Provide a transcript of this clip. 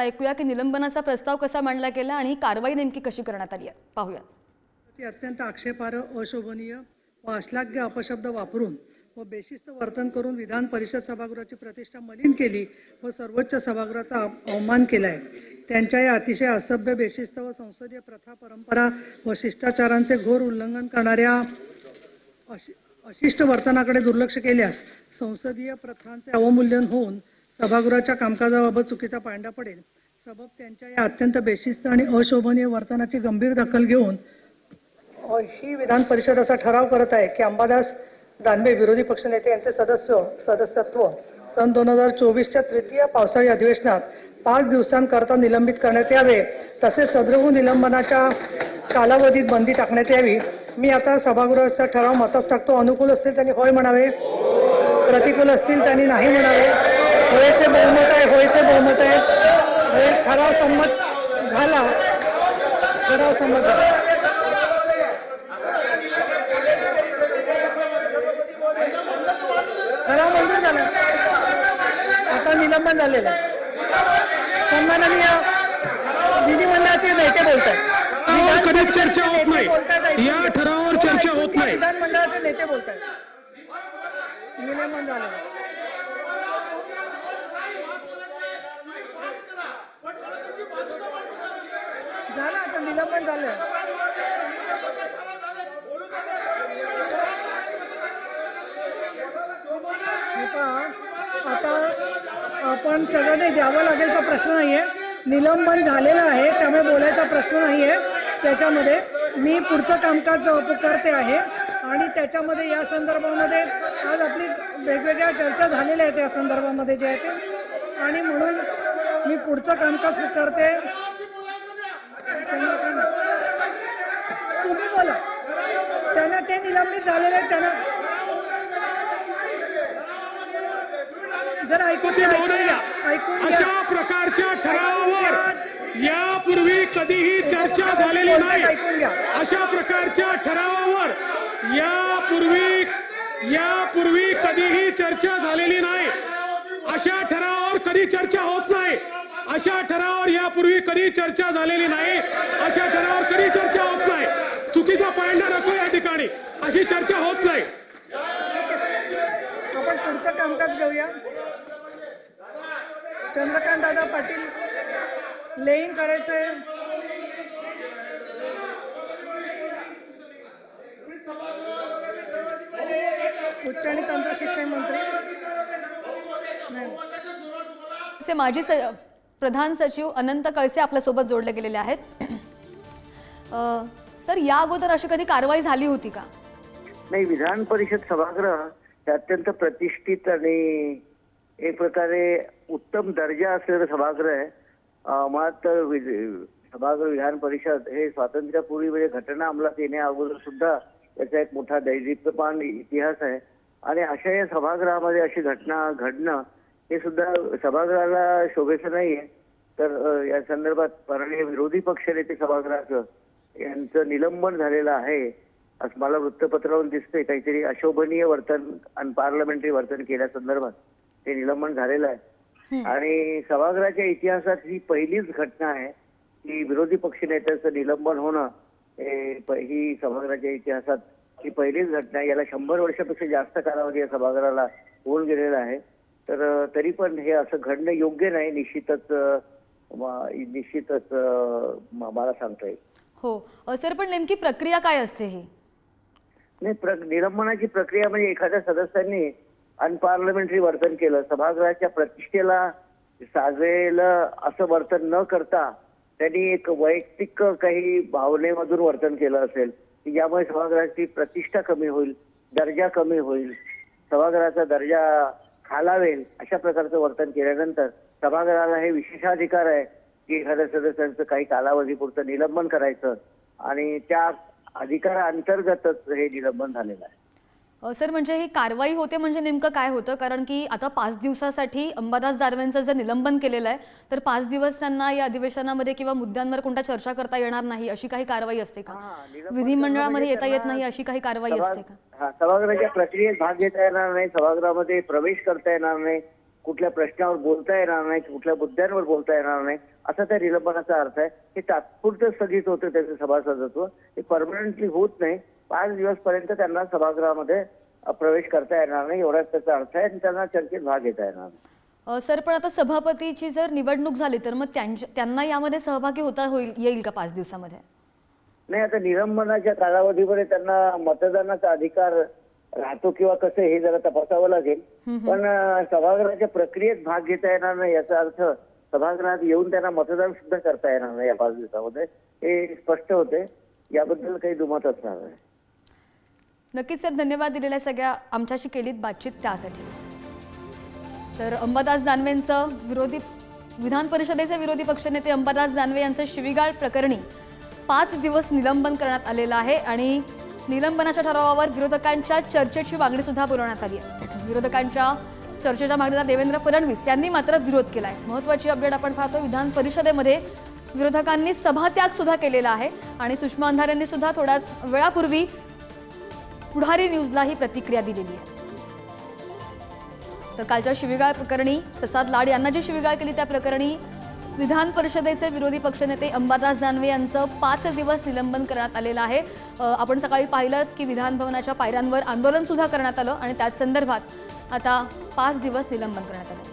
आपण ऐकूया की निलंबनाचा प्रस्ताव कसा मांडला गेला आणि ही कारवाई नेमकी कशी करण्यात आली आहे. पाहूया. ती अत्यंत आक्षेपार्ह अशोभनीय व अश्लाघ्य अपशब्द वापरून व बेशिस्त वर्तन करून विधान परिषद सभागृहाची प्रतिष्ठा मलिन केली व सर्वोच्च सभागृहाचा अवमान केला आहे त्यांच्या या अतिशय असभ्य बेशिस्त व संसदीय प्रथा परंपरा व शिष्टाचारांचे घोर उल्लंघन करणाऱ्या अशि अशिष्ट वर्तनाकडे दुर्लक्ष केल्यास संसदीय प्रथांचे अवमूल्यन होऊन सभागृहाच्या कामकाजाबाबत चुकीचा पांडा पडेल. सबब त्यांच्या या अत्यंत बेशिस्त आणि अशोभनीय वर्तनाची गंभीर दखल घेऊन ही विधान परिषद असा ठराव करत आहे की अंबादास दानवे विरोधी पक्षनेते यांचे सदस्य सदस्यत्व सन दोन हजार चोवीसच्या तृतीय पावसाळी अधिवेशनात पाच दिवसांकरता निलंबित करण्यात यावे. तसेच सदृह निलंबनाच्या कालावधीत बंदी टाकण्यात यावी. मी आता सभागृहाचा ठराव मतास टाकतो. अनुकूल असतील त्यांनी होय म्हणावे. प्रतिकूल असतील त्यांनी नाही म्हणावे. होयचे बहुमत आहे होयचे बहुमत आहे होय ठराव संमत झाला ठराव संमत झाला ठराव मंजूर झाला आता निलंबन झालेलं आहे सन्माननीय विधिमंडळाचे नेते बोलतात ठरावावर कधी चर्चा होत नाही. या. ठरावावर हो, चर्चा होत नाही. विधानमंडळाचे नेते बोलतायत निलंबन झालेलं आहे. पण निलंबन झालं. आता आपण सगळ्यांनी द्यावं लागेलचा प्रश्न नाही आहे निलंबन झालेलं आहे त्यामुळे बोलायचा प्रश्न नाही आहे त्याच्यामध्ये मी पुढचं कामकाज पुकारते आहे. आणि त्याच्यामध्ये या संदर्भामध्ये आज आपली वेगवेगळ्या चर्चा झालेल्या आहेत या संदर्भामध्ये जे आहे ते. आणि म्हणून मी पुढचं कामकाज पुकारते तुम्ही बोला. त्यांना ते निलंबित झालेले आहेत त्यांना. जर ऐकून घ्या ऐकून अशा प्रकारच्या ठरावावर यापूर्वी कधीही चर्चा झालेली नाही. ऐकून घ्या. अशा प्रकारच्या ठरावावर यापूर्वी यापूर्वी कधीही चर्चा झालेली नाही. अशा ठरावावर कधी चर्चा होत नाही. अशा ठरावावर यापूर्वी कधी चर्चा झालेली नाही. अशा ठरावावर कधी चर्चा होत नाही. चुकीचा पायंडा नको या ठिकाणी. अशी चर्चा होत नाही. आपण पुढचं कामकाज घेऊया. चंद्रकांत दादा पाटील लेईंग करायचंय. उच्च आणि तंत्र शिक्षण मंत्री. माजी स प्रधान सचिव अनंत कळसे आपल्यासोबत जोडले गेलेले आहेत. सर या अगोदर अशी कधी कारवाई झाली होती का? नाही विधान परिषद सभागृह हे अत्यंत प्रतिष्ठित आणि एक प्रकारे उत्तम दर्जा असलेलं सभागृह आहे. मुळात सभागृह विधान परिषद हे स्वातंत्र्यापूर्वी म्हणजे घटना अंमलात येण्या अगोदर सुद्धा त्याचा एक मोठा दैदिप्यपान इतिहास आहे. आणि अशा या सभागृहामध्ये अशी घटना घडणं हे सुद्धा सभागृहाला शोभेचं नाहीये. तर या संदर्भात माननीय विरोधी पक्षनेते सभागृहाचं यांचं निलंबन झालेलं आहे असं मला वृत्तपत्रावरून दिसतंय. काहीतरी अशोभनीय वर्तन अनपार्लमेंटरी वर्तन केल्यासंदर्भात ते निलंबन झालेलं आहे. आणि सभागृहाच्या इतिहासात ही पहिलीच घटना आहे की विरोधी पक्षनेत्याचं निलंबन होणं हे ही सभागृहाच्या इतिहासात ही पहिलीच घटना आहे. याला शंभर वर्षापेक्षा जास्त कालावधी या सभागृहाला होऊन गेलेला आहे. तर तरी पण हे असं घडणं योग्य नाही निश्चितच निश्चितच मला सांगता येईल. हो. सर पण नेमकी प्रक्रिया काय असते ही? नाही प्र निलंबनाची प्रक्रिया म्हणजे एखाद्या सदस्यांनी अनपार्लमेंटरी वर्तन केलं सभागृहाच्या प्रतिष्ठेला साजेल असं वर्तन न करता त्यांनी एक वैयक्तिक काही भावनेमधून वर्तन केलं असेल की ज्यामुळे सभागृहाची प्रतिष्ठा कमी होईल दर्जा कमी होईल सभागृहाचा दर्जा खालावेल अशा प्रकारचं वर्तन केल्यानंतर सभागृहाला हे विशेषाधिकार आहे की एखाद्या सदस्यांचं काही कालावधीपुरतं निलंबन करायचं आणि त्या अधिकाराअंतर्गतच हे निलंबन झालेलं आहे. सर म्हणजे ही कारवाई होते म्हणजे नेमकं काय होतं? कारण की आता पाच दिवसासाठी अंबादास दानवेंचं जर निलंबन केलेलं आहे तर पाच दिवस त्यांना या अधिवेशनामध्ये किंवा मुद्द्यांवर कोणत्या चर्चा करता येणार नाही अशी काही कारवाई असते का? हा, विधिमंडळामध्ये करणं येता येत म्हणजे नाही अशी काही कारवाई असते का? हा, सभागृहाच्या प्रक्रियेत भाग घेता येणार नाही सभागृहामध्ये प्रवेश करता येणार नाही कुठल्या प्रश्नावर बोलता येणार नाही कुठल्या मुद्द्यांवर बोलता येणार नाही असा त्या निलंबनाचा अर्थ आहे. हे तात्पुरतं स्थगित होतं त्याचं सभासदत्व. ते परमनंटली होत नाही. पाच दिवस पर्यंत त्यांना सभागृहामध्ये प्रवेश करता येणार नाही एवढाच त्याचा अर्थ आहे आणि त्यांना चर्चेत भाग घेता येणार नाही. सर पण आता सभापतीची जर निवडणूक झाली तर मग त्यांना यामध्ये सहभागी होता होईल येईल का पाच दिवसामध्ये? नाही आता निलंबनाच्या कालावधीमध्ये त्यांना मतदानाचा अधिकार राहतो किंवा कसं हे जरा तपासावं लागेल. पण सभागृहाच्या प्रक्रियेत भाग घेता येणार नाही याचा अर्थ सभागृहात येऊन त्यांना मतदान सुद्धा करता येणार नाही या पाच दिवसामध्ये. हे स्पष्ट होते. याबद्दल काही दुमत असणार नाही. नक्कीच सर धन्यवाद दिलेल्या सगळ्या आमच्याशी केलीत बातचीत त्यासाठी. तर अंबादास दानवेंचं विरोधी विधान परिषदेचे विरोधी पक्षनेते अंबादास दानवे यांचं शिवीगाळ प्रकरणी पाच दिवस निलंबन करण्यात आलेलं आहे आणि निलंबनाच्या ठरावावर विरोधकांच्या चर्चेची मागणी सुद्धा बोलवण्यात आली आहे. विरोधकांच्या चर्चेच्या मागणीला देवेंद्र फडणवीस यांनी मात्र विरोध केला आहे महत्वाची अपडेट आपण पाहतो विधान परिषदेमध्ये विरोधकांनी सभात्याग सुद्धा केलेला आहे आणि सुषमा अंधारे यांनी सुद्धा थोड्याच वेळापूर्वी पुढारी न्यूजला ही प्रतिक्रिया दिलेली आहे. तर कालच्या शिवीगाळ प्रकरणी प्रसाद लाड यांना जी शिवीगाळ केली त्या प्रकरणी विधान परिषदेचे विरोधी पक्षनेते अंबादास दानवे यांचं पाच दिवस निलंबन करण्यात आलेलं आहे. आपण सकाळी पाहिलं की विधान भवनाच्या पायऱ्यांवर आंदोलन सुद्धा करण्यात आलं आणि त्याच संदर्भात आता पाच दिवस निलंबन करण्यात आलं.